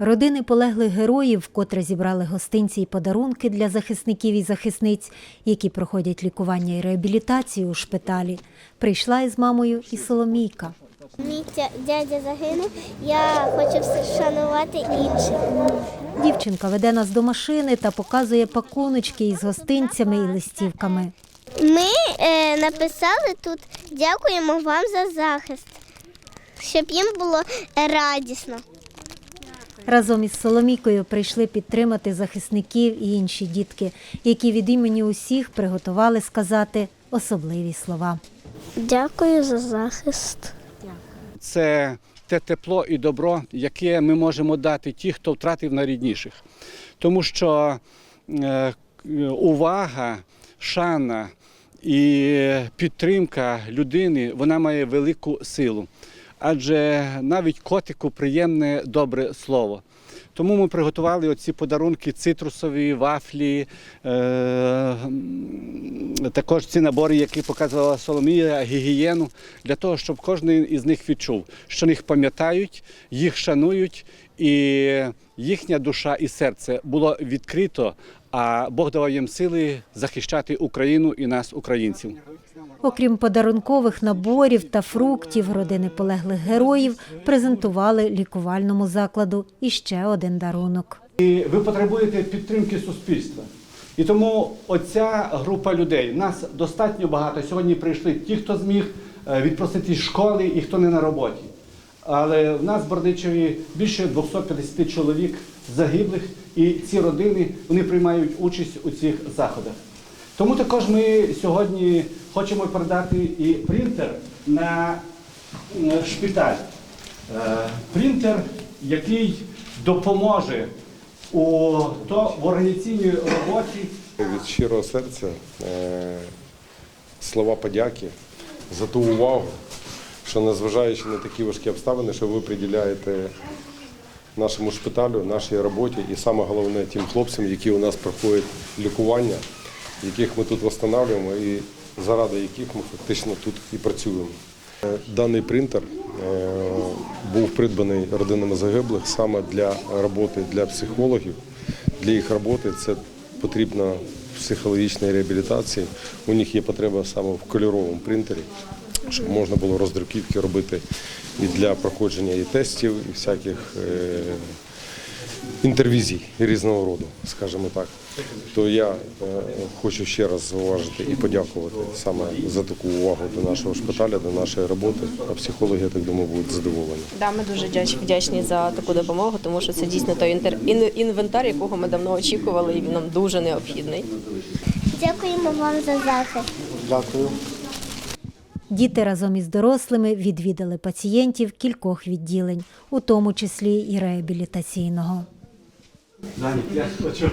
Родини полеглих героїв, вкотре зібрали гостинці і подарунки для захисників і захисниць, які проходять лікування і реабілітацію у шпиталі. Прийшла із мамою і Соломійка. Мій дядя загинув, я хочу вшанувати інших. Дівчинка веде нас до машини та показує пакуночки із гостинцями і листівками. Ми е, написали тут дякуємо вам за захист, щоб їм було радісно. Разом із Соломійкою прийшли підтримати захисників і інші дітки, які від імені усіх приготували сказати особливі слова. Дякую за захист. це те тепло і добро, яке ми можемо дати ті, хто втратив найрідніших. Тому що е, увага, шана і підтримка людини вона має велику силу. Адже навіть котику приємне добре слово. Тому ми приготували оці подарунки цитрусові, вафлі, е, також ці набори, які показувала Соломія, гігієну, для того, щоб кожен із них відчув, що їх пам'ятають, їх шанують, і їхня душа і серце було відкрито, а Бог давав їм сили захищати Україну і нас, українців. Окрім подарункових наборів та фруктів, родини полеглих героїв презентували лікувальному закладу іще один дарунок. І ви потребуєте підтримки суспільства. І тому оця група людей, нас достатньо багато. Сьогодні прийшли ті, хто зміг е, відпросити з школи і хто не на роботі. Але в нас в Бердичеві більше 250 чоловік загиблих, і ці родини вони приймають участь у цих заходах. Тому також ми сьогодні хочемо передати і принтер на е, шпиталь. Е, Принтер, який допоможе у то в організаційній роботі Від щирого серця е, слова подяки за ту увагу, що незважаючи на такі важкі обставини, що ви приділяєте нашому шпиталю, нашій роботі і саме головне тим хлопцям, які у нас проходять лікування, яких ми тут встановлюємо і заради яких ми фактично тут і працюємо. Е, Даний принтер е, був придбаний родинами загиблих саме для роботи для психологів. Для їх роботи це потрібно психологічної реабілітації. У них є потреба саме в кольоровому принтері, щоб можна було роздруківки робити і для проходження і тестів, і всяких е, інтервізій різного роду, скажімо так. То я е, хочу ще раз зауважити і подякувати саме за таку увагу до нашого шпиталя, до нашої роботи. А психологи, я так думаю, будуть задоволені. Да, ми дуже дяч- вдячні за таку допомогу, тому що це дійсно той інтер- інвентар, якого ми давно очікували, і він нам дуже необхідний. Дякуємо вам за захист. Діти разом із дорослими відвідали пацієнтів кількох відділень, у тому числі і реабілітаційного. Я хочу.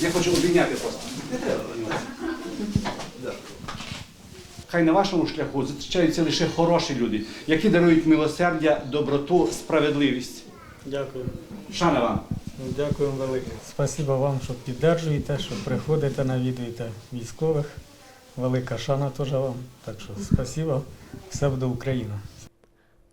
Я хочу обійняти просто. Не треба Хай на вашому шляху зустрічаються лише хороші люди, які дарують милосердя, доброту, справедливість. Дякую. Шана вам. Дякую велике. Спасибо вам, що підтримуєте, що приходите, навідуєте військових. Велика шана теж вам. Так що спасибо. Все буде Україна.